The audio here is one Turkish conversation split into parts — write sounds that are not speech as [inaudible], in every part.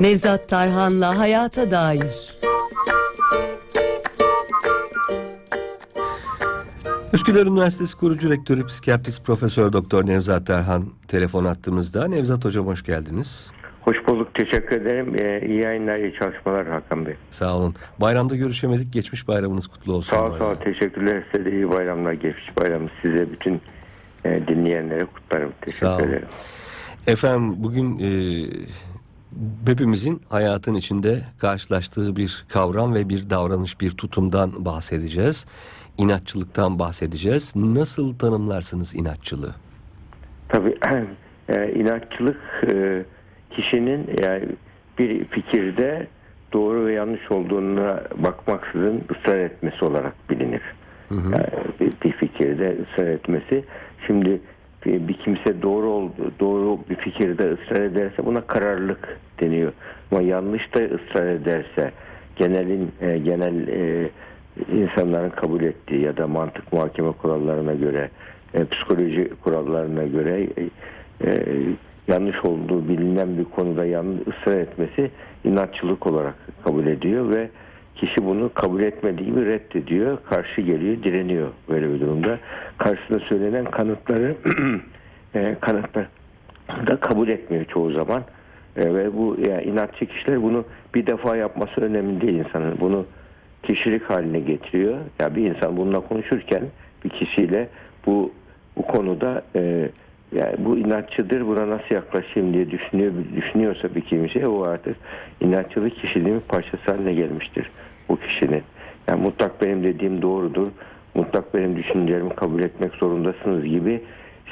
Nevzat Tarhan'la Hayata Dair Üsküdar Üniversitesi kurucu rektörü psikiyatrist Profesör Doktor Nevzat Tarhan telefon attığımızda. Nevzat Hocam hoş geldiniz. Hoş bulduk. Teşekkür ederim. Ee, iyi yayınlar, iyi çalışmalar Hakan Bey. Sağ olun. Bayramda görüşemedik. Geçmiş bayramınız kutlu olsun. Sağ ol, sağ ol. Teşekkürler. Size de iyi bayramlar, geçmiş bayramı. Size bütün e, dinleyenlere kutlarım. Teşekkür Sağ olun. ederim. Efendim bugün e, hepimizin hayatın içinde karşılaştığı bir kavram ve bir davranış, bir tutumdan bahsedeceğiz. İnatçılıktan bahsedeceğiz. Nasıl tanımlarsınız inatçılığı? Tabii [clears throat] e, inatçılık e, kişinin yani bir fikirde doğru ve yanlış olduğuna bakmaksızın ısrar etmesi olarak bilinir. Yani bir, bir fikirde ısrar etmesi. Şimdi bir, kimse doğru oldu, doğru bir fikirde ısrar ederse buna kararlılık deniyor. Ama yanlış da ısrar ederse genelin e, genel e, insanların kabul ettiği ya da mantık muhakeme kurallarına göre e, psikoloji kurallarına göre yanlış olduğu bilinen bir konuda yanlış ısrar etmesi inatçılık olarak kabul ediyor ve kişi bunu kabul etmediği gibi reddediyor, karşı geliyor, direniyor böyle bir durumda. Karşısında söylenen kanıtları [clears throat] e, kanıtlar da kabul etmiyor çoğu zaman. E, ve bu yani inatçı kişiler bunu bir defa yapması önemli değil insanın. Bunu kişilik haline getiriyor. Ya bir insan bununla konuşurken bir kişiyle bu bu konuda e, yani bu inatçıdır buna nasıl yaklaşayım diye düşünüyor düşünüyorsa bir kimse o artık inatçılık kişiliğin bir parçası haline gelmiştir bu kişinin. Yani mutlak benim dediğim doğrudur. Mutlak benim düşüncelerimi kabul etmek zorundasınız gibi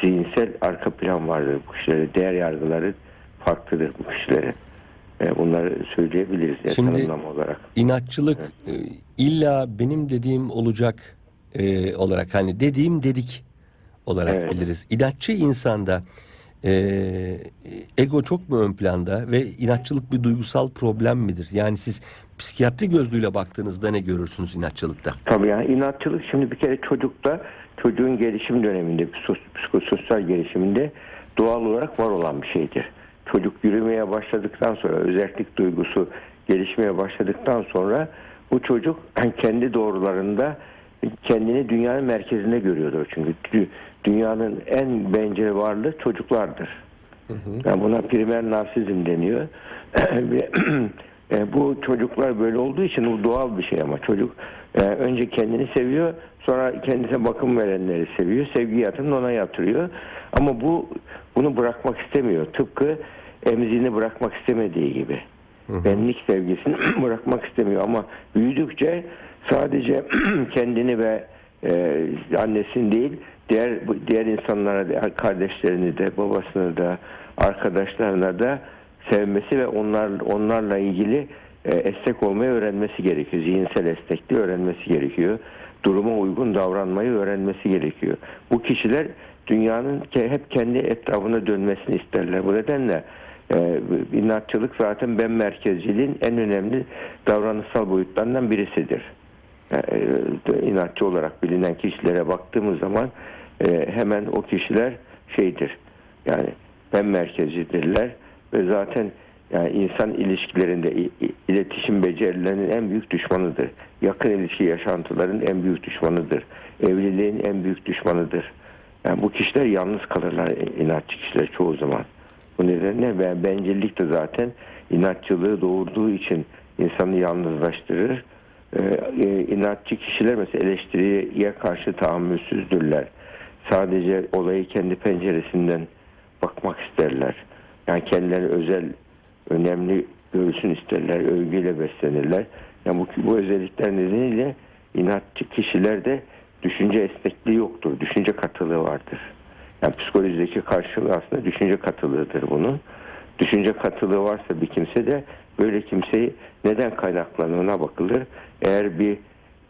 zihinsel arka plan vardır bu kişilere. Değer yargıları farklıdır bu kişilerin. E, bunları söyleyebiliriz ya Şimdi- tanımlama olarak. İnatçılık e, illa benim dediğim olacak e, olarak hani dediğim dedik olarak Evet. biliriz. İnatçı insanda e, ego çok mu ön planda ve inatçılık bir duygusal problem midir? Yani siz psikiyatri gözlüğüyle baktığınızda ne görürsünüz inatçılıkta? Tabii yani inatçılık şimdi bir kere çocukta çocuğun gelişim döneminde psiko- psikososyal gelişiminde doğal olarak var olan bir şeydir. Çocuk yürümeye başladıktan sonra özellik duygusu gelişmeye başladıktan sonra bu çocuk [clears throat] kendi doğrularında kendini dünyanın merkezinde görüyordur. Çünkü dü- dünyanın en bencil varlığı çocuklardır. Yani buna primer narsizm deniyor. [clears throat] E, bu çocuklar böyle olduğu için bu doğal bir şey ama çocuk e, önce kendini seviyor sonra kendisine bakım verenleri seviyor. Sevgi yatırımını ona yatırıyor. Ama bu bunu bırakmak istemiyor. Tıpkı emziğini bırakmak istemediği gibi. Benlik sevgisini [clears throat] bırakmak istemiyor ama büyüdükçe sadece [clears throat] kendini ve e, annesini değil diğer diğer insanlara da kardeşlerini de babasını da arkadaşlarına da sevmesi ve onlar onlarla ilgili e, esnek olmayı öğrenmesi gerekiyor. Zihinsel esnekliği öğrenmesi gerekiyor. Duruma uygun davranmayı öğrenmesi gerekiyor. Bu kişiler dünyanın hep kendi etrafına dönmesini isterler. Bu nedenle e, inatçılık zaten ben merkezciliğin en önemli davranışsal boyutlarından birisidir e, inatçı olarak bilinen kişilere baktığımız zaman e, hemen o kişiler şeydir. Yani ben merkezidirler ve zaten yani insan ilişkilerinde iletişim becerilerinin en büyük düşmanıdır. Yakın ilişki yaşantıların en büyük düşmanıdır. Evliliğin en büyük düşmanıdır. Yani bu kişiler yalnız kalırlar inatçı kişiler çoğu zaman. Bu nedenle ve bencillik de zaten inatçılığı doğurduğu için insanı yalnızlaştırır. Ee, e, inatçı kişiler mesela eleştiriye karşı tahammülsüzdürler. Sadece olayı kendi penceresinden bakmak isterler. Yani kendileri özel, önemli görsün isterler, övgüyle beslenirler. Yani bu, bu özellikler nedeniyle inatçı kişilerde düşünce esnekliği yoktur, düşünce katılığı vardır. Yani psikolojideki karşılığı aslında düşünce katılığıdır bunun. Düşünce katılığı varsa bir kimse de böyle kimseyi neden kaynaklandığına bakılır. Eğer bir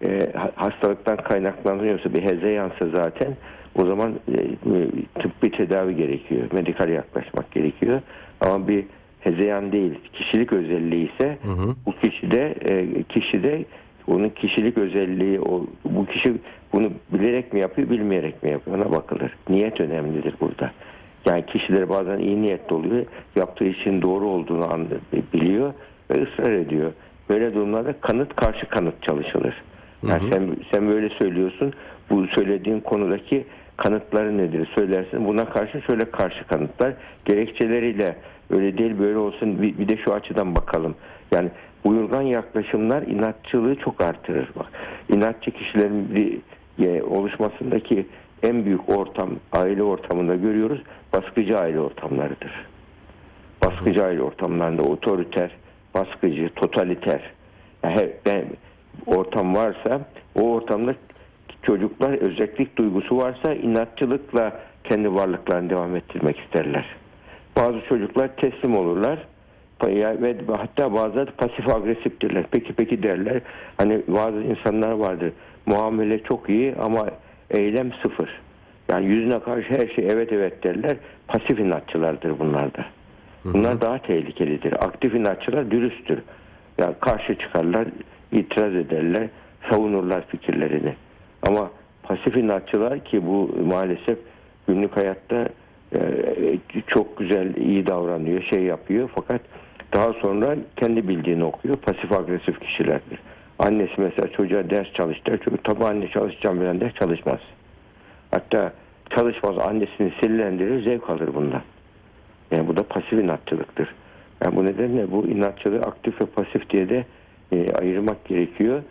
e, ha- hastalıktan kaynaklanıyorsa bir hezeyansa zaten o zaman e, e, tıbbi tedavi gerekiyor. Medikal yaklaşmak gerekiyor. Ama bir hezeyan değil, kişilik özelliği ise bu kişide e, kişide onun kişilik özelliği o bu kişi bunu bilerek mi yapıyor bilmeyerek mi yapıyor ona bakılır. Niyet önemlidir burada. Yani kişiler bazen iyi niyetli oluyor. Yaptığı işin doğru olduğunu anlıyor, biliyor ve ısrar ediyor. Böyle durumlarda kanıt karşı kanıt çalışılır. Yani sen sen böyle söylüyorsun. Bu söylediğin konudaki kanıtları nedir söylersin. Buna karşı şöyle karşı kanıtlar gerekçeleriyle öyle değil böyle olsun bir, bir de şu açıdan bakalım. Yani buyurgan yaklaşımlar inatçılığı çok artırır. Bak, inatçı kişilerin bir e, oluşmasındaki en büyük ortam aile ortamında görüyoruz. Baskıcı aile ortamlarıdır. Baskıcı aile ortamlarında otoriter, baskıcı, totaliter yani her, ortam varsa o ortamda çocuklar özellik duygusu varsa inatçılıkla kendi varlıklarını devam ettirmek isterler. Bazı çocuklar teslim olurlar ve hatta bazıları da pasif agresiftirler. Peki peki derler. Hani bazı insanlar vardır. Muamele çok iyi ama eylem sıfır. Yani yüzüne karşı her şey evet evet derler. Pasif inatçılardır bunlar da. Bunlar daha tehlikelidir. Aktif inatçılar dürüsttür. Yani karşı çıkarlar, itiraz ederler, savunurlar fikirlerini. Ama pasif inatçılar ki bu maalesef günlük hayatta e, çok güzel, iyi davranıyor, şey yapıyor fakat daha sonra kendi bildiğini okuyor. Pasif agresif kişilerdir. Annesi mesela çocuğa ders çalış der. Çocuk tabi anne çalışacağım bilen ders çalışmaz. Hatta çalışmaz annesini sinirlendirir, zevk alır bundan. Yani bu da pasif inatçılıktır. Yani bu nedenle bu inatçılığı aktif ve pasif diye de e, ayırmak gerekiyor.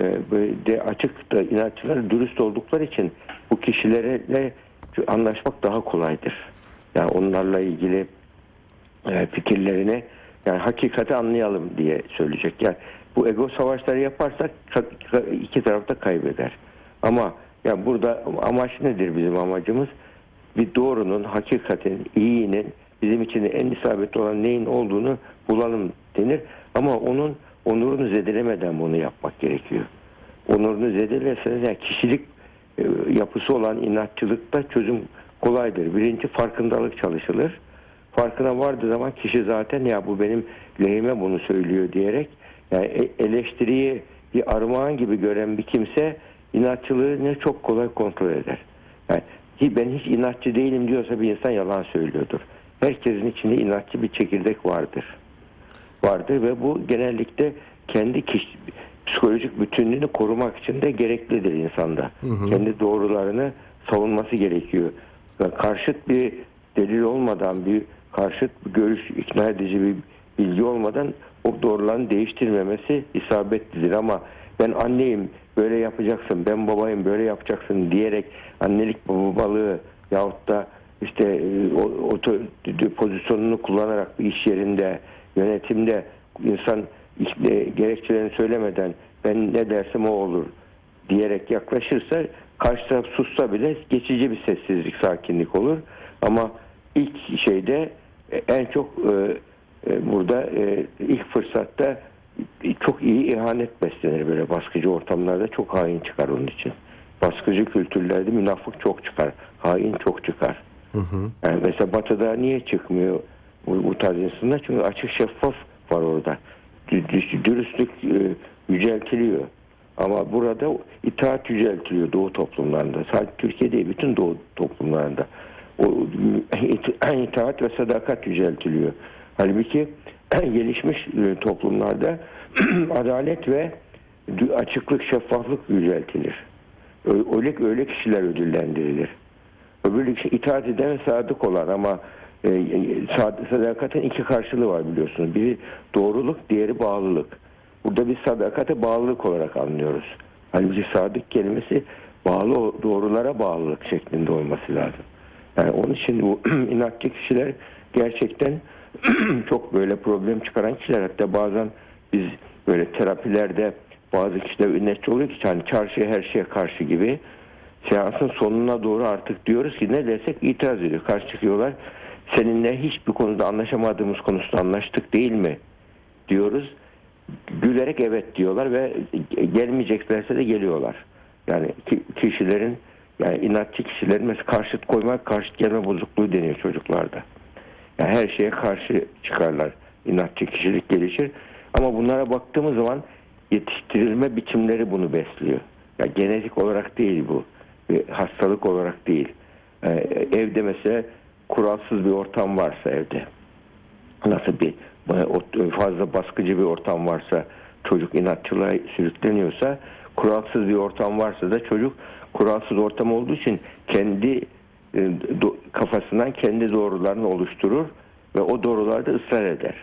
E, böyle de açık da inatçılar dürüst oldukları için bu kişilerle anlaşmak daha kolaydır. Yani onlarla ilgili e, fikirlerini yani hakikati anlayalım diye söyleyecek. Yani bu ego savaşları yaparsak iki taraf da kaybeder. Ama ya burada amaç nedir bizim amacımız? Bir doğrunun, hakikatin, iyinin bizim için en isabetli olan neyin olduğunu bulalım denir. Ama onun onurunu zedelemeden bunu yapmak gerekiyor. Onurunu zedelerseniz yani kişilik e, yapısı olan inatçılıkta çözüm kolaydır. Birinci farkındalık çalışılır. Farkına vardığı zaman kişi zaten ya bu benim lehime bunu söylüyor diyerek yani e- eleştiriyi bir armağan gibi gören bir kimse inatçılığını çok kolay kontrol eder. Yani ki ben hiç inatçı değilim diyorsa bir insan yalan söylüyordur. Herkesin içinde inatçı bir çekirdek vardır. Vardır ve bu genellikle kendi kişi, psikolojik bütünlüğünü korumak için de gereklidir insanda. Kendi doğrularını savunması gerekiyor. Yani karşıt bir delil olmadan bir karşıt bir görüş ikna edici bir bilgi olmadan o doğrularını değiştirmemesi isabetlidir ama ben anneyim böyle yapacaksın ben babayım böyle yapacaksın diyerek annelik babalığı yahut da işte e, o, o pozisyonunu kullanarak bir iş yerinde yönetimde insan işte, gerekçelerini söylemeden ben ne dersem o olur diyerek yaklaşırsa karşı taraf sussa bile geçici bir sessizlik sakinlik olur ama ilk şeyde e, en çok e, e, burada e, ilk fırsatta çok iyi ihanet beslenir böyle baskıcı ortamlarda çok hain çıkar onun için. Baskıcı kültürlerde münafık çok çıkar. Hain çok çıkar. Hı hı. Yani mesela batıda niye çıkmıyor tarz insanlar? Çünkü açık şeffaf var orada. Dü- dü- Dürüstlük e, yüceltiliyor. Ama burada itaat yüceltiliyor Doğu toplumlarında. Sadece Türkiye değil bütün Doğu toplumlarında. O it- itaat ve sadakat yüceltiliyor. Halbuki gelişmiş e, toplumlarda [clears throat] adalet ve açıklık, şeffaflık yüceltilir. Öyle, öyle kişiler ödüllendirilir. Öbürü itaat eden sadık olan ama sadakatin iki karşılığı var biliyorsunuz. Biri doğruluk, diğeri bağlılık. Burada biz sadakate bağlılık olarak anlıyoruz. Halbuki sadık kelimesi bağlı doğrulara bağlılık şeklinde olması lazım. Yani onun için bu [clears throat] inatçı kişiler gerçekten [clears throat] çok böyle problem çıkaran kişiler. Hatta bazen biz böyle terapilerde bazı kişiler inatçı oluyor ki yani çarşıya her şeye karşı gibi seansın sonuna doğru artık diyoruz ki ne dersek itiraz ediyor. Karşı çıkıyorlar. Seninle hiçbir konuda anlaşamadığımız konusunda anlaştık değil mi? Diyoruz. Gülerek evet diyorlar ve gelmeyeceklerse de geliyorlar. Yani ki- kişilerin yani inatçı kişilerin mesela karşıt koymak karşıt gelme bozukluğu deniyor çocuklarda. Yani her şeye karşı çıkarlar. İnatçı kişilik gelişir. Ama bunlara baktığımız zaman yetiştirilme biçimleri bunu besliyor. Ya genetik olarak değil bu. Bir hastalık olarak değil. Ee, evde mesela kuralsız bir ortam varsa evde nasıl bir fazla baskıcı bir ortam varsa çocuk inatçılığa sürükleniyorsa kuralsız bir ortam varsa da çocuk kuralsız ortam olduğu için kendi e, kafasından kendi doğrularını oluşturur ve o doğrularda ısrar eder.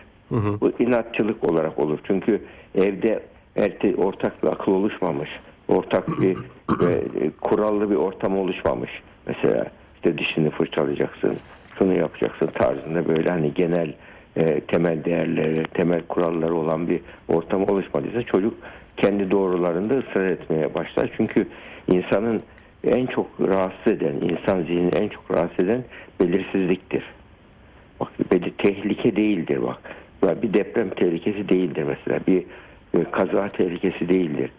Bu inatçılık olarak olur. Çünkü evde erte, ortak bir akıl oluşmamış. Ortak bir [clears throat] e, kurallı bir ortam oluşmamış. Mesela işte dişini fırçalayacaksın, şunu yapacaksın tarzında böyle hani genel e, temel değerleri, temel kuralları olan bir ortam oluşmadıysa çocuk kendi doğrularında ısrar etmeye başlar. Çünkü insanın en çok rahatsız eden, insan zihnini en çok rahatsız eden belirsizliktir. Bak bir tehlike değildir bak. Bir deprem tehlikesi değildir mesela. Bir e, kaza tehlikesi değildir.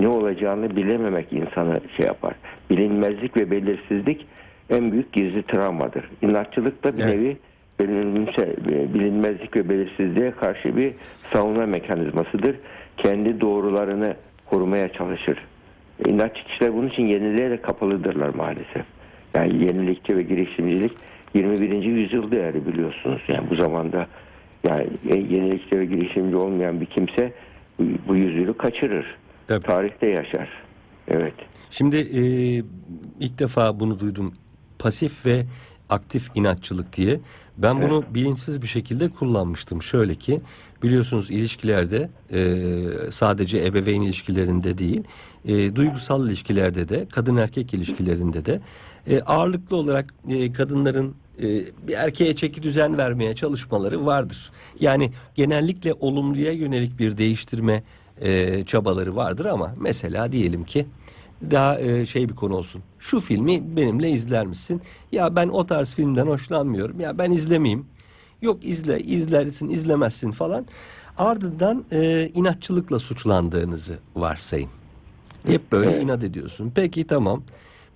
Ne olacağını bilememek insanı şey yapar. Bilinmezlik ve belirsizlik en büyük gizli travmadır. İnatçılık da bir Evet. nevi bilinmezse- bilinmezlik ve belirsizliğe karşı bir savunma mekanizmasıdır. Kendi doğrularını korumaya çalışır. İnatçı kişiler bunun için yeniliğe de kapalıdırlar maalesef. Yani yenilikçi ve girişimcilik 21. yüzyıl değerli biliyorsunuz. Yani bu zamanda yani yenilikçi ve girişimci olmayan bir kimse bu, bu yüzyılı kaçırır. Tabii. Tarihte yaşar. Evet. Şimdi e, ilk defa bunu duydum. Pasif ve aktif inatçılık diye. Ben bunu bilinçsiz bir şekilde kullanmıştım. Şöyle ki biliyorsunuz ilişkilerde e, sadece ebeveyn ilişkilerinde değil, e, duygusal ilişkilerde de, kadın erkek ilişkilerinde de e, ağırlıklı olarak e, kadınların e, bir erkeğe çeki düzen vermeye çalışmaları vardır. Yani genellikle olumluya yönelik bir değiştirme e, çabaları vardır ama mesela diyelim ki daha e, şey bir konu olsun. Şu filmi benimle izler misin? Ya ben o tarz filmden hoşlanmıyorum. Ya ben izlemeyeyim. Yok izle, izlersin, izlemezsin falan. Ardından e, inatçılıkla suçlandığınızı varsayın. Hep böyle inat ediyorsun. Peki tamam.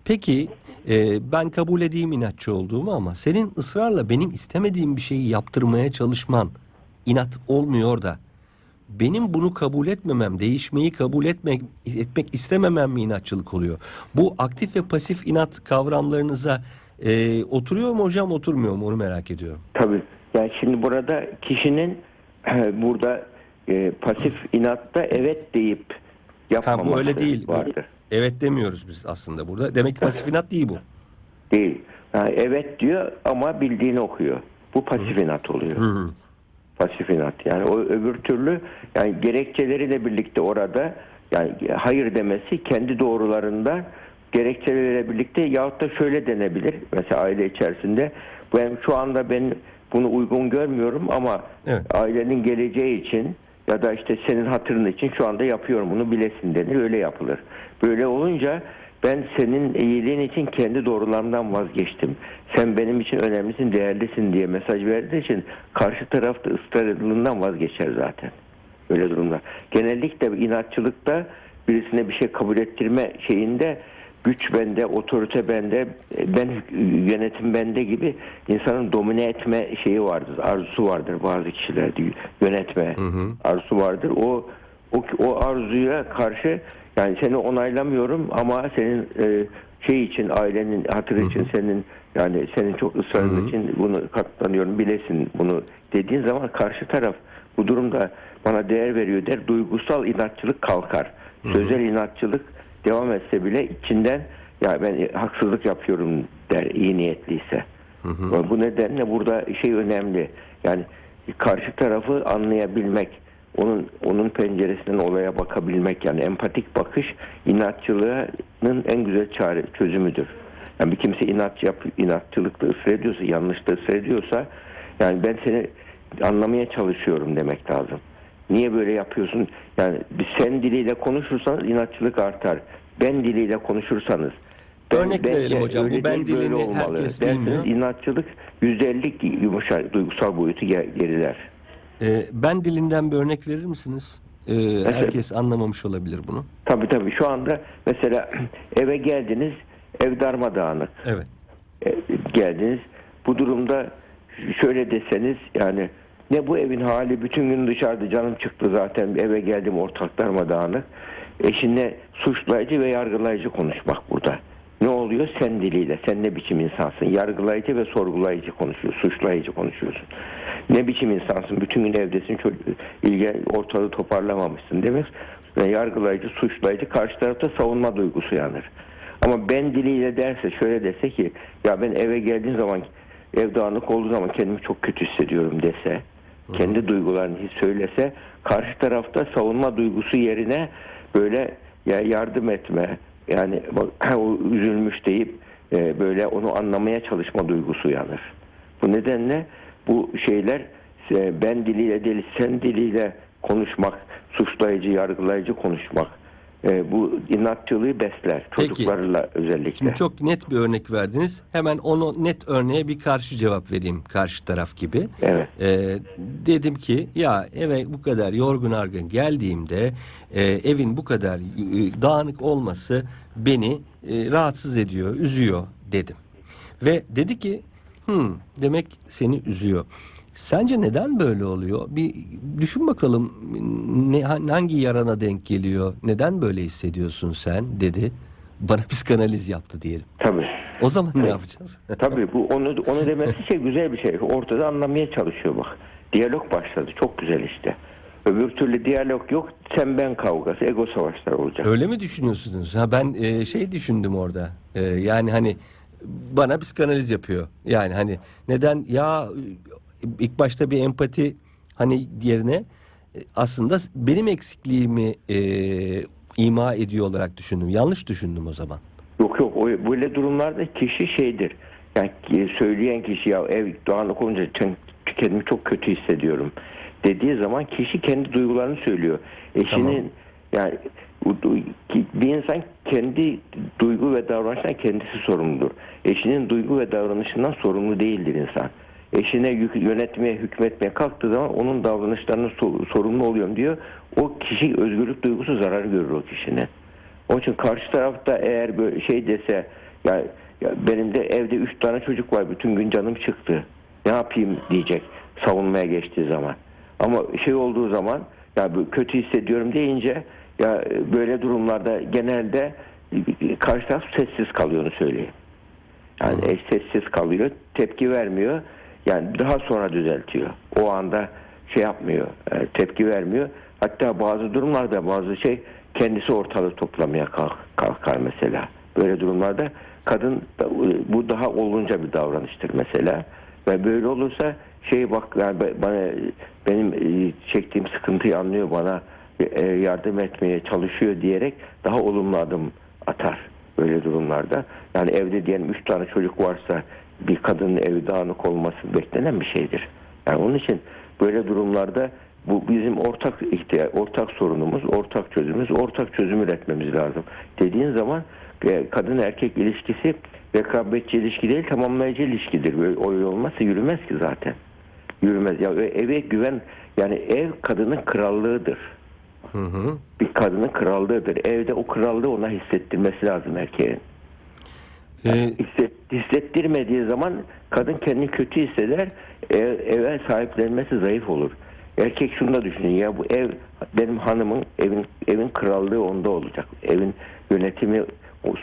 Peki e, ben kabul edeyim inatçı olduğumu ama senin ısrarla benim istemediğim bir şeyi yaptırmaya çalışman inat olmuyor da benim bunu kabul etmemem, değişmeyi kabul etmek etmek istememem mi inatçılık oluyor? Bu aktif ve pasif inat kavramlarınıza e, oturuyor mu hocam, oturmuyor mu onu merak ediyorum. Tabii. Yani şimdi burada kişinin [clears throat] burada e, pasif inatta evet deyip Ha yapmaması bu öyle değil. Vardır. evet demiyoruz biz aslında burada. Demek ki pasif inat değil bu. Değil. Yani evet diyor ama bildiğini okuyor. Bu pasif inat oluyor. Hı hı. Pasif inat. Yani o öbür türlü yani gerekçeleriyle birlikte orada yani hayır demesi kendi doğrularında gerekçeleriyle birlikte yahut da şöyle denebilir. Mesela aile içerisinde ben şu anda ben bunu uygun görmüyorum ama Evet. ailenin geleceği için ya da işte senin hatırın için şu anda yapıyorum bunu bilesin denir öyle yapılır. Böyle olunca ben senin iyiliğin için kendi doğrularımdan vazgeçtim. Sen benim için önemlisin, değerlisin diye mesaj verdiği için karşı taraf da ısrarlılığından vazgeçer zaten. Öyle durumlar. Genellikle inatçılıkta birisine bir şey kabul ettirme şeyinde güç bende, otorite bende, ben yönetim bende gibi insanın domine etme şeyi vardır, arzusu vardır bazı kişilerde yönetme arzusu vardır. O o, o arzuya karşı yani seni onaylamıyorum ama senin e, şey için ailenin hatırı için senin yani senin çok ısrarın için bunu katlanıyorum bilesin bunu dediğin zaman karşı taraf bu durumda bana değer veriyor der duygusal inatçılık kalkar. Sözel inatçılık devam etse bile içinden ya ben haksızlık yapıyorum der iyi niyetliyse. Bu nedenle burada şey önemli. Yani karşı tarafı anlayabilmek, onun onun penceresinden olaya bakabilmek yani empatik bakış inatçılığının en güzel çare çözümüdür. Yani bir kimse inatçı yap, inatçılıkla ısrar ediyorsa, yanlışta ısrar ediyorsa yani ben seni anlamaya çalışıyorum demek lazım. Niye böyle yapıyorsun? Yani sen diliyle konuşursanız inatçılık artar. Ben diliyle konuşursanız Örnek bence verelim hocam. Bu ben dilini olmalı. herkes Derseniz bilmiyor. inatçılık %50 yumuşar, duygusal boyutu ge- geriler. E, ben dilinden bir örnek verir misiniz? E, herkes anlamamış olabilir bunu. Tabii tabii şu anda mesela [clears throat] eve geldiniz, ev darmadağınık. Evet. E, geldiniz. Bu durumda şöyle deseniz yani ne bu evin hali bütün gün dışarıda canım çıktı zaten eve geldim ortak darmadağınık. Eşinle suçlayıcı ve yargılayıcı konuşmak burada. Ne oluyor? Sen diliyle. Sen ne biçim insansın? Yargılayıcı ve sorgulayıcı konuşuyorsun. Suçlayıcı konuşuyorsun. Ne biçim insansın? Bütün gün evdesin. Çocuk, ilgi, ortalığı toparlamamışsın demek. Ve yargılayıcı, suçlayıcı karşı tarafta savunma duygusu yanır. Ama ben diliyle derse şöyle dese ki ya ben eve geldiğim zaman ev dağınık olduğu zaman kendimi çok kötü hissediyorum dese kendi duygularını söylese karşı tarafta savunma duygusu yerine böyle ya yardım etme yani o [clears throat] üzülmüş deyip e, böyle onu anlamaya çalışma duygusu uyanır. Bu nedenle bu şeyler e, ben diliyle değil sen diliyle konuşmak, suçlayıcı, yargılayıcı konuşmak e, bu inatçılığı besler Peki. çocuklarla özellikle. Şimdi çok net bir örnek verdiniz. Hemen onu net örneğe bir karşı cevap vereyim karşı taraf gibi. Evet. Ee, dedim ki ya eve bu kadar yorgun argın geldiğimde e, evin bu kadar e, dağınık olması beni e, rahatsız ediyor, üzüyor dedim. Ve dedi ki hmm, demek seni üzüyor. Sence neden böyle oluyor? Bir düşün bakalım ne, hangi yarana denk geliyor? Neden böyle hissediyorsun sen dedi. Bana [laughs] psikanaliz yaptı diyelim. Tabii. O zaman ne yapacağız? [laughs] Tabii bu onu onu demesi şey güzel bir şey. Ortada anlamaya çalışıyor bak. Diyalog başladı. Çok güzel işte. Öbür türlü diyalog yok. Sen ben kavgası, ego savaşları olacak. Öyle mi düşünüyorsunuz? Ha ben e, şey düşündüm orada. E, yani hani bana psikanaliz yapıyor. Yani hani neden ya ilk başta bir empati hani yerine e, aslında benim eksikliğimi e, ima ediyor olarak düşündüm. Yanlış düşündüm o zaman. Yok yok. O, böyle durumlarda kişi şeydir. Yani söyleyen kişi ya ev dağınık olunca kendimi çok kötü hissediyorum dediği zaman kişi kendi duygularını söylüyor. Eşinin Tamam. yani bir insan kendi duygu ve davranışından kendisi sorumludur. Eşinin duygu ve davranışından sorumlu değildir insan. Eşine yönetmeye, hükmetmeye kalktığı zaman onun davranışlarının so- sorumlu oluyorum diyor. O kişi özgürlük duygusu zarar görür o kişinin. Onun için karşı tarafta eğer böyle şey dese ya, ya benim de evde üç tane çocuk var bütün gün canım çıktı. Ne yapayım diyecek savunmaya geçtiği zaman. Ama şey olduğu zaman ya kötü hissediyorum deyince ya böyle durumlarda genelde karşı taraf sessiz kalıyor söyleyeyim. Yani eş sessiz kalıyor, tepki vermiyor. Yani daha sonra düzeltiyor. O anda şey yapmıyor, e, tepki vermiyor. Hatta bazı durumlarda bazı şey kendisi ortalığı toplamaya kalk- kalkar mesela. Böyle durumlarda kadın da- bu daha olunca bir davranıştır mesela. Ve böyle olursa şey bak yani bana benim e, çektiğim sıkıntıyı anlıyor bana e, yardım etmeye çalışıyor diyerek daha olumlu adım atar böyle durumlarda. Yani evde diyelim üç tane çocuk varsa bir kadının evi dağınık olması beklenen bir şeydir. Yani onun için böyle durumlarda bu bizim ortak ihtiyaç, ortak sorunumuz, ortak çözümümüz, ortak çözüm üretmemiz lazım. Dediğin zaman e, kadın erkek ilişkisi rekabetçi ilişki değil, tamamlayıcı ilişkidir. Böyle öyle olmazsa yürümez ki zaten. Yürümez. Ya eve güven yani ev kadının krallığıdır Hı hı. bir kadının krallığıdır. Evde o krallığı ona hissettirmesi lazım erkeğin. Ee, Hisset, hissettirmediği zaman kadın kendini kötü hisseder. Ev, eve sahiplenmesi zayıf olur. Erkek şunu da düşünün ya bu ev benim hanımın evin evin krallığı onda olacak. Evin yönetimi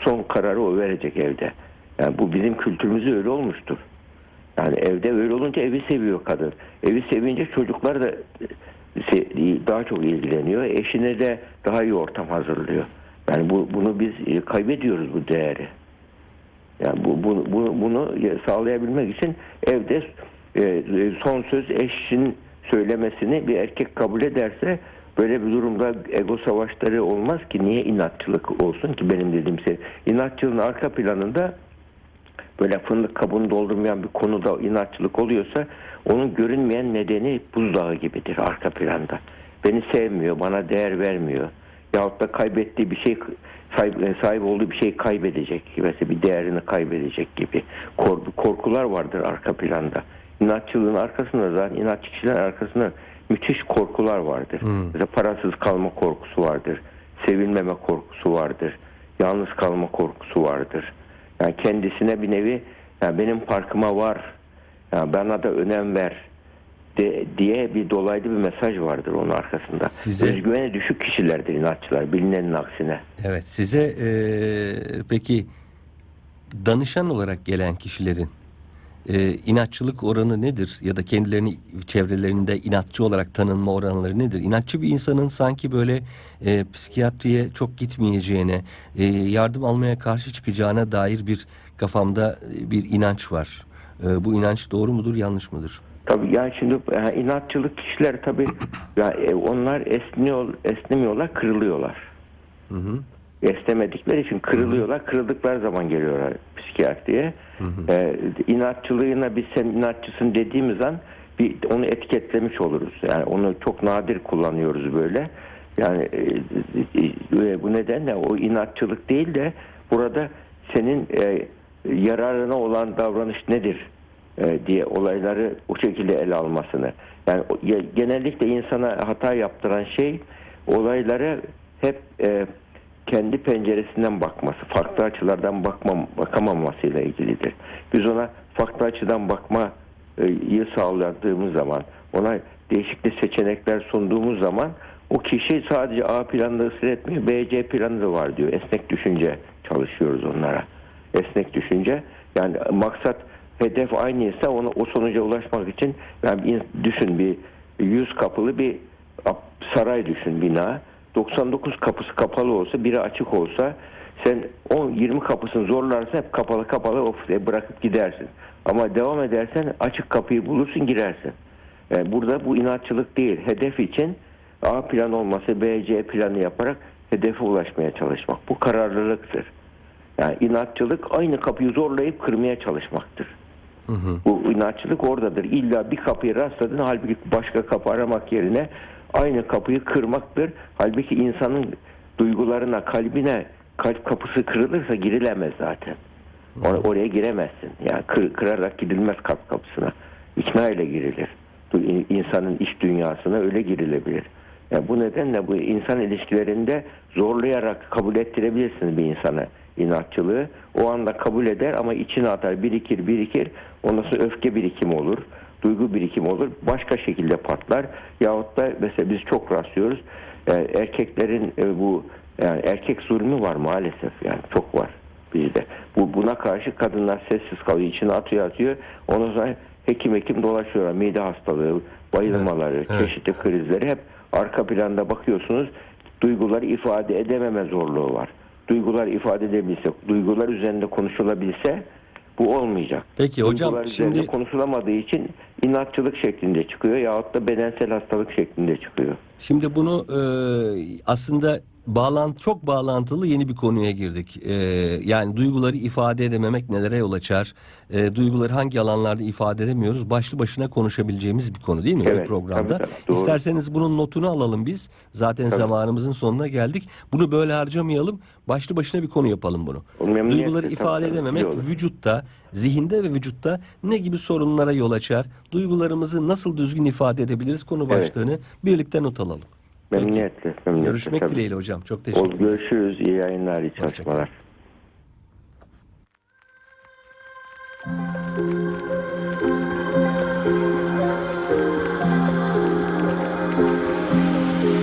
son kararı o verecek evde. Yani bu bizim kültürümüzde öyle olmuştur. Yani evde öyle olunca evi seviyor kadın. Evi sevince çocuklar da daha çok ilgileniyor. Eşine de daha iyi ortam hazırlıyor. Yani bu bunu biz e, kaybediyoruz bu değeri. Yani bu, bu, bu- bunu sağlayabilmek için evde e, son söz eşin söylemesini bir erkek kabul ederse böyle bir durumda ego savaşları olmaz ki niye inatçılık olsun ki benim dediğim şey. İnatçılığın arka planında böyle fındık kabuğunu doldurmayan bir konuda inatçılık oluyorsa onun görünmeyen nedeni buzdağı gibidir arka planda. Beni sevmiyor, bana değer vermiyor. Yahut da kaybettiği bir şey sahip, sahip olduğu bir şey kaybedecek. Mesela bir değerini kaybedecek gibi Korku- korkular vardır arka planda. İnatçılığın arkasında zaten inatçı kişilerin arkasında müthiş korkular vardır. Mesela parasız kalma korkusu vardır. Sevilmeme korkusu vardır. Yalnız kalma korkusu vardır. Yani kendisine bir nevi yani benim parkıma var. Yani bana da önem ver de, diye bir dolaylı bir mesaj vardır onun arkasında. Size- Özgüveni düşük kişilerdir inatçılar bilinenin aksine. Evet size e, peki danışan olarak gelen kişilerin e, inatçılık oranı nedir ya da kendilerini çevrelerinde inatçı olarak tanınma oranları nedir? İnatçı bir insanın sanki böyle e, psikiyatriye çok gitmeyeceğine, e, yardım almaya karşı çıkacağına dair bir kafamda e, bir inanç var. E, bu inanç doğru mudur, yanlış mıdır? Tabii yani şimdi yani inatçılık kişiler tabii yani e, onlar esniyor, esnemiyorlar, kırılıyorlar. Hı hı. Esnemedikleri için kırılıyorlar. Kırıldıkları zaman geliyorlar psikiyatriye. Ee, inatçılığına biz sen inatçısın dediğimiz an bir onu etiketlemiş oluruz. Yani onu çok nadir kullanıyoruz böyle. Yani e, e, bu nedenle o inatçılık değil de burada senin e, yararına olan davranış nedir e, diye olayları o şekilde ele almasını. Yani genellikle insana hata yaptıran şey olayları hep e, kendi penceresinden bakması, farklı açılardan bakmam, bakamamasıyla ilgilidir. Biz ona farklı açıdan bakmayı sağladığımız zaman, ona değişikli seçenekler sunduğumuz zaman o kişi sadece A planında ısrar etmiyor, B, C planı da var diyor. Esnek düşünce çalışıyoruz onlara. Esnek düşünce. Yani maksat hedef aynıysa ona o sonuca ulaşmak için yani düşün bir 100 kapılı bir saray düşün bina. 99 kapısı kapalı olsa biri açık olsa sen 10 20 kapısını zorlarsan hep kapalı kapalı of diye bırakıp gidersin. Ama devam edersen açık kapıyı bulursun girersin. Yani burada bu inatçılık değil. Hedef için A plan olması B, C planı yaparak hedefe ulaşmaya çalışmak. Bu kararlılıktır. Yani inatçılık aynı kapıyı zorlayıp kırmaya çalışmaktır. Bu inatçılık oradadır. İlla bir kapıyı rastladın halbuki başka kapı aramak yerine aynı kapıyı kırmaktır. Halbuki insanın duygularına, kalbine kalp kapısı kırılırsa girilemez zaten. Or- oraya giremezsin. Yani kır- kırarak gidilmez kalp kapısına. İkna ile girilir. İnsanın iç dünyasına öyle girilebilir. Yani bu nedenle bu insan ilişkilerinde zorlayarak kabul ettirebilirsiniz bir insana inatçılığı. O anda kabul eder ama içine atar, birikir, birikir. Ondan sonra öfke birikimi olur, duygu birikimi olur. Başka şekilde patlar. Yahut da mesela biz çok rastlıyoruz. e, erkeklerin e, bu yani erkek zulmü var maalesef yani çok var bizde. Bu buna karşı kadınlar sessiz kalıyor, içine atıyor atıyor. Ondan sonra hekim hekim dolaşıyorlar. Mide hastalığı, bayılmaları, Evet, evet. çeşitli krizleri hep arka planda bakıyorsunuz. Duyguları ifade edememe zorluğu var. Duygular ifade edebilse, duygular üzerinde konuşulabilse bu olmayacak. Peki hocam, Duygular şimdi- konuşulamadığı için inatçılık şeklinde çıkıyor yahut da bedensel hastalık şeklinde çıkıyor. Şimdi bunu e, aslında bağlantı çok bağlantılı yeni bir konuya girdik. E, yani duyguları ifade edememek nelere yol açar? E, duyguları hangi alanlarda ifade edemiyoruz? Başlı başına konuşabileceğimiz bir konu değil mi bu Evet, programda? tabii, tabii, doğru. İsterseniz bunun notunu alalım biz. Zaten zamanımızın sonuna geldik. Bunu böyle harcamayalım. Başlı başına bir konu yapalım bunu. Duyguları tabii, ifade tabii, edememek vücutta, zihinde ve vücutta ne gibi sorunlara yol açar? Duygularımızı nasıl düzgün ifade edebiliriz? Konu Evet. başlığını birlikte not alalım. Memnuniyetle. memnuniyetle Görüşmek tabii. dileğiyle hocam. Çok teşekkür ederim. Görüşürüz. İyi yayınlar, iyi çalışmalar.